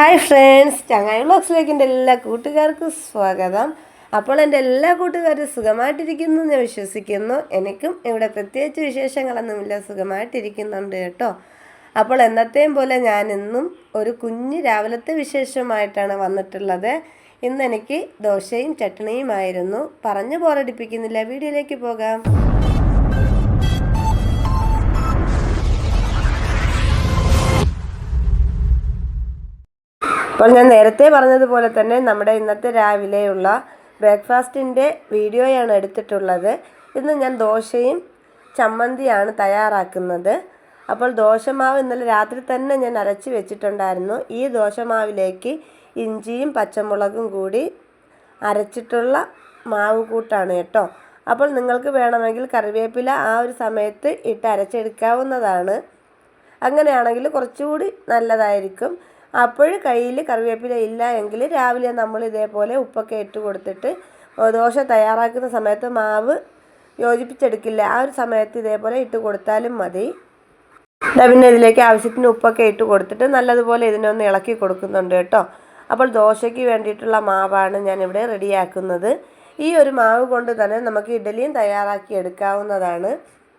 Hi friends ചങ്ങായി ബ്ലോഗ്സിലേക്ക് എന്റെ എല്ലാ കൂട്ടുകാർക്കും സ്വാഗതം. അപ്പോൾ എന്റെ എല്ലാ കൂട്ടുകാരും സുഖമായിട്ടിരിക്കുന്നു ഞാൻ വിശ്വസിക്കുന്നു. എനിക്കും ഇവിടെ പ്രത്യേകിച്ച് വിശേഷങ്ങളൊന്നുമില്ല സുഖമായിട്ടിരിക്കുന്നുണ്ട് കേട്ടോ. അപ്പോൾ എന്നത്തെയും പോലെ ഞാൻ ഇന്നും ഒരു കുഞ്ഞ് രാവിലത്തെ വിശേഷമായിട്ടാണ് വന്നിട്ടുള്ളത്. ഇന്ന് എനിക്ക് ദോശയും ചട്ടണിയുമായിരുന്നു പറഞ്ഞു പോരടിപ്പിക്കുന്നില്ല വീഡിയോയിലേക്ക് പോകാം. അപ്പോൾ ഞാൻ നേരത്തെ പറഞ്ഞതുപോലെ തന്നെ നമ്മുടെ ഇന്നത്തെ രാവിലെയുള്ള ബ്രേക്ക്ഫാസ്റ്റിന്റെ വീഡിയോയാണ് എടുത്തിട്ടുള്ളത്. ഇന്ന് ഞാൻ ദോശയും ചമ്മന്തിയാണ് തയ്യാറാക്കുന്നത്. അപ്പോൾ ദോശമാവ് ഇന്നലെ രാത്രി തന്നെ ഞാൻ അരച്ച് വെച്ചിട്ടുണ്ടായിരുന്നു. ഈ ദോശമാവിലേക്ക് ഇഞ്ചിയും പച്ചമുളകും കൂടി അരച്ചിട്ടുള്ള മാവ് കൂട്ടാണ് കേട്ടോ. അപ്പോൾ നിങ്ങൾക്ക് വേണമെങ്കിൽ കറിവേപ്പില ആ ഒരു സമയത്ത് ഇട്ട് അരച്ചെടുക്കാവുന്നതാണ്. അങ്ങനെയാണെങ്കിൽ കുറച്ചുകൂടി നല്ലതായിരിക്കും. അപ്പോൾ കയ്യിൽ കറിവേപ്പില ഇല്ല എങ്കിൽ രാവിലെ നമ്മൾ ഇതേപോലെ ഉപ്പൊക്കെ ഇട്ട് കൊടുത്തിട്ട് ദോശ തയ്യാറാക്കുന്ന സമയത്ത് മാവ് യോജിപ്പിച്ചെടുക്കില്ല. ആ ഒരു സമയത്ത് ഇതേപോലെ ഇട്ട് കൊടുത്താലും മതി. പിന്നെ ഇതിലേക്ക് ആവശ്യത്തിന് ഉപ്പൊക്കെ ഇട്ട് കൊടുത്തിട്ട് നല്ലതുപോലെ ഇതിനൊന്ന് ഇളക്കി കൊടുക്കുന്നുണ്ട് കേട്ടോ. അപ്പോൾ ദോശയ്ക്ക് വേണ്ടിയിട്ടുള്ള മാവാണ് ഞാനിവിടെ റെഡിയാക്കുന്നത്. ഈ ഒരു മാവ് കൊണ്ട് തന്നെ നമുക്ക് ഇഡലിയും തയ്യാറാക്കി എടുക്കാവുന്നതാണ്.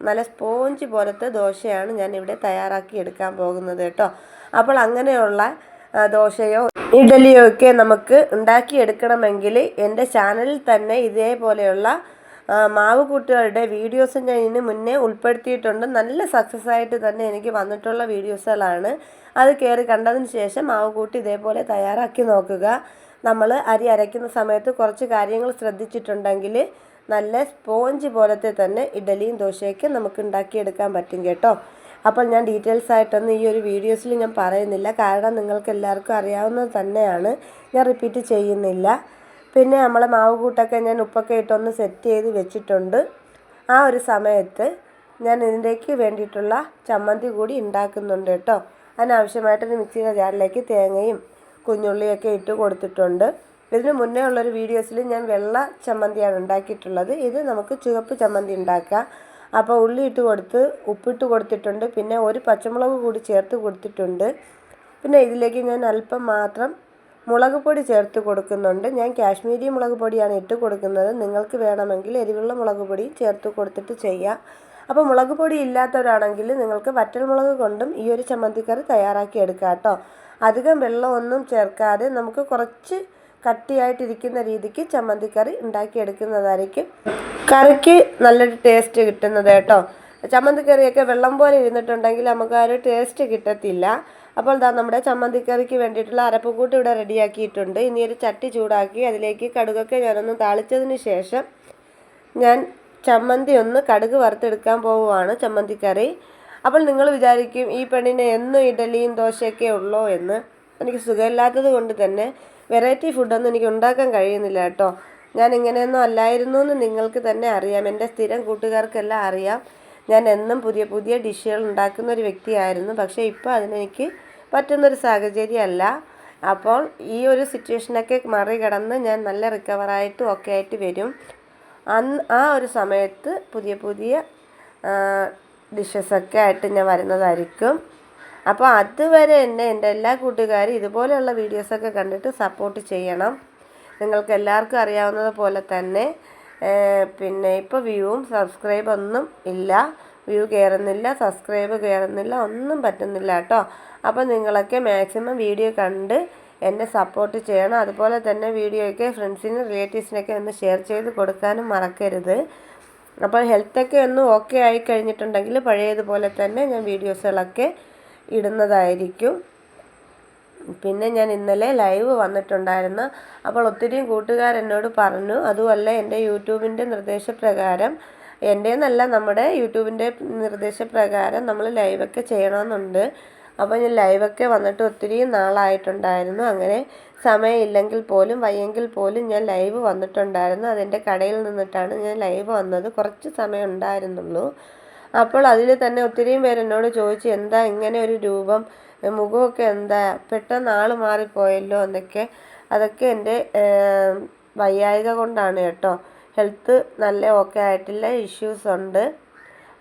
നല്ല സ്പോഞ്ച് പോലത്തെ ദോശയാണ് ഞാൻ ഇവിടെ തയ്യാറാക്കി എടുക്കാൻ പോകുന്നത് കേട്ടോ. അപ്പോൾ അങ്ങനെയുള്ള ദോശയോ ഇഡലിയോ ഒക്കെ നമുക്ക് ഉണ്ടാക്കിയെടുക്കണമെങ്കിൽ എന്റെ ചാനലിൽ തന്നെ ഇതേപോലെയുള്ള മാവ് കൂട്ടുകളുടെ വീഡിയോസ് ഞാൻ ഇതിന് മുന്നേ ഉൾപ്പെടുത്തിയിട്ടുണ്ട്. നല്ല സക്സസ് ആയിട്ട് തന്നെ എനിക്ക് വന്നിട്ടുള്ള വീഡിയോസുകളാണ്. അത് കയറി കണ്ടതിന് ശേഷം മാവ് കൂട്ടി ഇതേപോലെ തയ്യാറാക്കി നോക്കുക. നമ്മൾ അരി അരയ്ക്കുന്ന സമയത്ത് കുറച്ച് കാര്യങ്ങൾ ശ്രദ്ധിച്ചിട്ടുണ്ടെങ്കിൽ നല്ല സ്പോഞ്ച് പോലത്തെ തന്നെ ഇഡലിയും ദോശയൊക്കെ നമുക്ക് ഉണ്ടാക്കിയെടുക്കാൻ പറ്റും കേട്ടോ. അപ്പോൾ ഞാൻ ഡീറ്റെയിൽസ് ആയിട്ടൊന്നും ഈ ഒരു വീഡിയോസിൽ ഞാൻ പറയുന്നില്ല. കാരണം നിങ്ങൾക്ക് എല്ലാവർക്കും അറിയാവുന്നത് തന്നെയാണ്. ഞാൻ റിപ്പീറ്റ് ചെയ്യുന്നില്ല. പിന്നെ നമ്മളെ മാവ് കൂട്ടൊക്കെ ഞാൻ ഉപ്പൊക്കെ ഇട്ടൊന്ന് സെറ്റ് ചെയ്ത് വെച്ചിട്ടുണ്ട്. ആ ഒരു സമയത്ത് ഞാൻ ഇതിന്റേക്ക് വേണ്ടിയിട്ടുള്ള ചമ്മന്തി കൂടി ഉണ്ടാക്കുന്നുണ്ട് കേട്ടോ. അതിനാവശ്യമായിട്ടൊരു മിക്സിയുടെ ജാറിലേക്ക് തേങ്ങയും കുഞ്ഞുള്ളിയൊക്കെ ഇട്ട് കൊടുത്തിട്ടുണ്ട്. ഇതിന് മുന്നേ ഉള്ളൊരു വീഡിയോസിൽ ഞാൻ വെള്ള ചമ്മന്തിയാണ് ഉണ്ടാക്കിയിട്ടുള്ളത്. ഇത് നമുക്ക് ചുവപ്പ് ചമ്മന്തി ഉണ്ടാക്കാം അപ്പോൾ ഉള്ളി ഇട്ട് കൊടുത്ത് ഉപ്പിട്ട് കൊടുത്തിട്ടുണ്ട്. പിന്നെ ഒരു പച്ചമുളക് കൂടി ചേർത്ത് കൊടുത്തിട്ടുണ്ട്. പിന്നെ ഇതിലേക്ക് ഞാൻ അല്പം മാത്രം മുളക് പൊടി ചേർത്ത് കൊടുക്കുന്നുണ്ട്. ഞാൻ കാശ്മീരി മുളക് പൊടിയാണ് ഇട്ട് കൊടുക്കുന്നത്. നിങ്ങൾക്ക് വേണമെങ്കിൽ എരിവുള്ള മുളക് പൊടി ചേർത്ത് കൊടുത്തിട്ട് ചെയ്യാം. അപ്പോൾ മുളക് പൊടി ഇല്ലാത്തവരാണെങ്കിൽ നിങ്ങൾക്ക് വറ്റൽമുളക് കൊണ്ടും ഈ ഒരു ചമ്മന്തിക്കറി തയ്യാറാക്കി എടുക്കാം കേട്ടോ. അധികം വെള്ളമൊന്നും ചേർക്കാതെ നമുക്ക് കുറച്ച് കട്ടിയായിട്ടിരിക്കുന്ന രീതിക്ക് ചമ്മന്തിക്കറി ഉണ്ടാക്കിയെടുക്കുന്നതായിരിക്കും. കറിക്ക് നല്ലൊരു ടേസ്റ്റ് കിട്ടുന്നത് കേട്ടോ. ചമ്മന്തിക്കറിയൊക്കെ വെള്ളം പോലെ ഇരുന്നിട്ടുണ്ടെങ്കിൽ നമുക്ക് ആ ഒരു ടേസ്റ്റ് കിട്ടത്തില്ല. അപ്പോൾ ഇതാ നമ്മുടെ ചമ്മന്തിക്കറിക്ക് വേണ്ടിയിട്ടുള്ള അരപ്പുകൂട്ട് ഇവിടെ റെഡിയാക്കിയിട്ടുണ്ട്. ഇനി ഒരു ചട്ടി ചൂടാക്കി അതിലേക്ക് കടുകൊക്കെ ഞാനൊന്ന് താളിച്ചതിന് ശേഷം ഞാൻ ചമ്മന്തി ഒന്ന് കടുക് വറുത്തെടുക്കാൻ പോവുകയാണ് ചമ്മന്തിക്കറി. അപ്പോൾ നിങ്ങൾ വിചാരിക്കും ഈ പെണ്ണിന് എന്നും ഇഡലിയും ദോശയൊക്കെ ഉള്ളോ എന്ന്. എനിക്ക് സുഖമില്ലാത്തത് കൊണ്ട് തന്നെ വെറൈറ്റി ഫുഡൊന്നും എനിക്ക് ഉണ്ടാക്കാൻ കഴിയുന്നില്ല കേട്ടോ. ഞാൻ ഇങ്ങനെയൊന്നും അല്ലായിരുന്നു എന്ന് നിങ്ങൾക്ക് തന്നെ അറിയാം. എന്റെ സ്ഥിരം കൂട്ടുകാർക്കെല്ലാം അറിയാം. ഞാൻ എന്നും പുതിയ പുതിയ ഡിഷുകൾ ഉണ്ടാക്കുന്ന ഒരു വ്യക്തിയായിരുന്നു. പക്ഷേ ഇപ്പോൾ അതിനെനിക്ക് പറ്റുന്നൊരു സാഹചര്യമല്ല. അപ്പോൾ ഈ ഒരു സിറ്റുവേഷനൊക്കെ മറികടന്ന് ഞാൻ നല്ല റിക്കവറായിട്ടും ഒക്കെ ആയിട്ട് വരും. അന്ന് ആ ഒരു സമയത്ത് പുതിയ പുതിയ ഡിഷസൊക്കെ ആയിട്ട് ഞാൻ വരുന്നതായിരിക്കും. അപ്പോൾ അതുവരെ എന്നെ എന്റെ എല്ലാ കൂട്ടുകാരും ഇതുപോലെയുള്ള വീഡിയോസൊക്കെ കണ്ടിട്ട് സപ്പോർട്ട് ചെയ്യണം. നിങ്ങൾക്ക് എല്ലാവർക്കും അറിയാവുന്നത് പോലെ തന്നെ പിന്നെ ഇപ്പോൾ വ്യൂവും സബ്സ്ക്രൈബ് ഒന്നും ഇല്ല. വ്യൂ കയറുന്നില്ല സബ്സ്ക്രൈബ് കയറുന്നില്ല ഒന്നും പറ്റുന്നില്ല കേട്ടോ അപ്പോൾ നിങ്ങളൊക്കെ മാക്സിമം വീഡിയോ കണ്ട് എന്നെ സപ്പോർട്ട് ചെയ്യണം. അതുപോലെ തന്നെ വീഡിയോയൊക്കെ ഫ്രണ്ട്സിനും റിലേറ്റീവ്സിനൊക്കെ ഒന്ന് ഷെയർ ചെയ്ത് കൊടുക്കാനും മറക്കരുത്. അപ്പോൾ ഹെൽത്തൊക്കെ ഒന്ന് ഓക്കെ ആയി കഴിഞ്ഞിട്ടുണ്ടെങ്കിൽ പഴയതുപോലെ തന്നെ ഞാൻ വീഡിയോസുകളൊക്കെ ഇടുന്നതായിരിക്കും. പിന്നെ ഞാൻ ഇന്നലെ ലൈവ് വന്നിട്ടുണ്ടായിരുന്നു. അപ്പോൾ ഒത്തിരി കൂട്ടുകാരെന്നോട് പറഞ്ഞു അതുമല്ല എന്റെ യൂട്യൂബിന്റെ നിർദ്ദേശപ്രകാരം എന്റെന്നല്ല നമ്മുടെ യൂട്യൂബിന്റെ നിർദ്ദേശപ്രകാരം നമ്മൾ ലൈവൊക്കെ ചെയ്യണമെന്നുണ്ട്. അപ്പോൾ ഞാൻ ലൈവൊക്കെ വന്നിട്ട് ഒത്തിരി നാളായിട്ടുണ്ടായിരുന്നു. അങ്ങനെ സമയമില്ലെങ്കിൽ പോലും വയ്യെങ്കിൽ പോലും ഞാൻ ലൈവ് വന്നിട്ടുണ്ടായിരുന്നു. അതെന്റെ കടയിൽ നിന്നിട്ടാണ് ഞാൻ ലൈവ് വന്നത്. കുറച്ച് സമയം ഉണ്ടായിരുന്നുള്ളൂ അപ്പോൾ അതിൽ തന്നെ ഒത്തിരിയും പേര് എന്നോട് ചോദിച്ചു എന്താ ഇങ്ങനെ ഒരു രൂപം? മുഖമൊക്കെ എന്താ? പെട്ടെന്ന് ആൾ മാറിപ്പോയല്ലോ എന്നൊക്കെ. അതൊക്കെ എന്റെ വയ്യായിക കൊണ്ടാണ് കേട്ടോ. ഹെൽത്ത് നല്ല ഓക്കെ ആയിട്ടില്ല ഇഷ്യൂസ് ഉണ്ട്.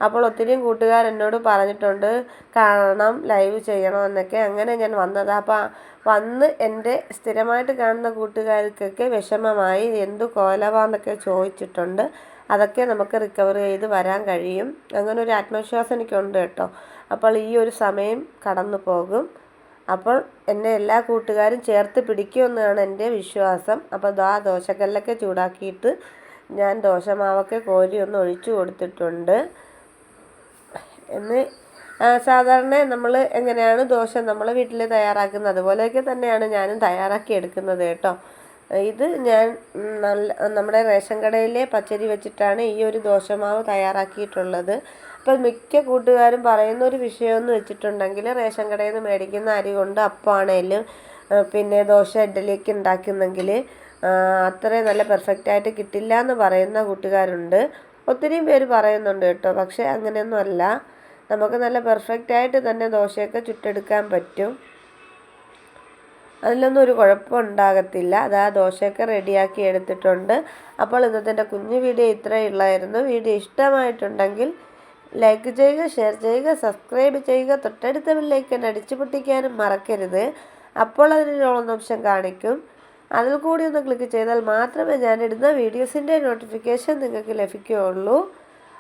അപ്പോൾ ഒത്തിരിയും കൂട്ടുകാർ എന്നോട് പറഞ്ഞിട്ടുണ്ട് കാണണം ലൈവ് ചെയ്യണം എന്നൊക്കെ അങ്ങനെ ഞാൻ വന്നത്. അപ്പോൾ വന്ന് എന്റെ സ്ഥിരമായിട്ട് കാണുന്ന കൂട്ടുകാർക്കൊക്കെ വിഷമമായി എന്തു കോലവാന്നൊക്കെ ചോദിച്ചിട്ടുണ്ട്. അതൊക്കെ നമുക്ക് റിക്കവർ ചെയ്ത് വരാൻ കഴിയും. അങ്ങനെ ഒരു ആത്മവിശ്വാസം എനിക്കുണ്ട് കേട്ടോ. അപ്പോൾ ഈ ഒരു സമയം കടന്നു പോകും. അപ്പോൾ എന്നെ എല്ലാ കൂട്ടുകാരും ചേർത്ത് പിടിക്കുമെന്നാണ് എന്റെ വിശ്വാസം. അപ്പോൾ ദാ ദോശക്കല്ലൊക്കെ ചൂടാക്കിയിട്ട് ഞാൻ ദോശമാവൊക്കെ കോരി ഒന്ന് ഒഴിച്ചു കൊടുത്തിട്ടുണ്ട്. എന്ന് സാധാരണ നമ്മൾ എങ്ങനെയാണ് ദോശ നമ്മൾ വീട്ടിൽ തയ്യാറാക്കുന്നത്? അതുപോലെയൊക്കെ തന്നെയാണ് ഞാനും തയ്യാറാക്കി എടുക്കുന്നത് കേട്ടോ. ഇത് ഞാൻ നല്ല നമ്മുടെ റേഷൻ കടയിലെ പച്ചരി വെച്ചിട്ടാണ് ഈ ഒരു ദോശമാവ് തയ്യാറാക്കിയിട്ടുള്ളത്. അപ്പം മിക്ക കൂട്ടുകാരും പറയുന്ന ഒരു വിഷയമെന്ന് വെച്ചിട്ടുണ്ടെങ്കിൽ റേഷൻ കടയിൽ നിന്ന് മേടിക്കുന്ന അരി കൊണ്ട് അപ്പമാണേലും പിന്നെ ദോശ ഇഡ്ഡലിയൊക്കെ ഉണ്ടാക്കുന്നെങ്കിൽ അത്രയും നല്ല പെർഫെക്റ്റായിട്ട് കിട്ടില്ല എന്ന് പറയുന്ന കൂട്ടുകാരുണ്ട്. ഒത്തിരിയും പേര് പറയുന്നുണ്ട് കേട്ടോ. പക്ഷേ അങ്ങനെയൊന്നും അല്ല. നമുക്ക് നല്ല പെർഫെക്റ്റ് ആയിട്ട് തന്നെ ദോശയൊക്കെ ചുട്ടെടുക്കാൻ പറ്റും. അതിലൊന്നും ഒരു കുഴപ്പം ഉണ്ടാകത്തില്ല അത് ആ ദോശയൊക്കെ റെഡിയാക്കി എടുത്തിട്ടുണ്ട്. അപ്പോൾ ഇന്നത്തെ എന്റെ കുഞ്ഞു വീഡിയോ ഇത്രയേ ഉള്ളായിരുന്നു. വീഡിയോ ഇഷ്ടമായിട്ടുണ്ടെങ്കിൽ ലൈക്ക് ചെയ്യുക ഷെയർ ചെയ്യുക സബ്സ്ക്രൈബ് ചെയ്യുക. തൊട്ടടുത്ത ബില്ലേക്ക് അടിച്ചു പൊട്ടിക്കാനും മറക്കരുത്. അപ്പോൾ അതിനൊരു കാണിക്കും. അതിൽ കൂടി ഒന്ന് ക്ലിക്ക് ചെയ്താൽ മാത്രമേ ഞാനിടുന്ന വീഡിയോസിന്റെ നോട്ടിഫിക്കേഷൻ നിങ്ങൾക്ക് ലഭിക്കുകയുള്ളൂ.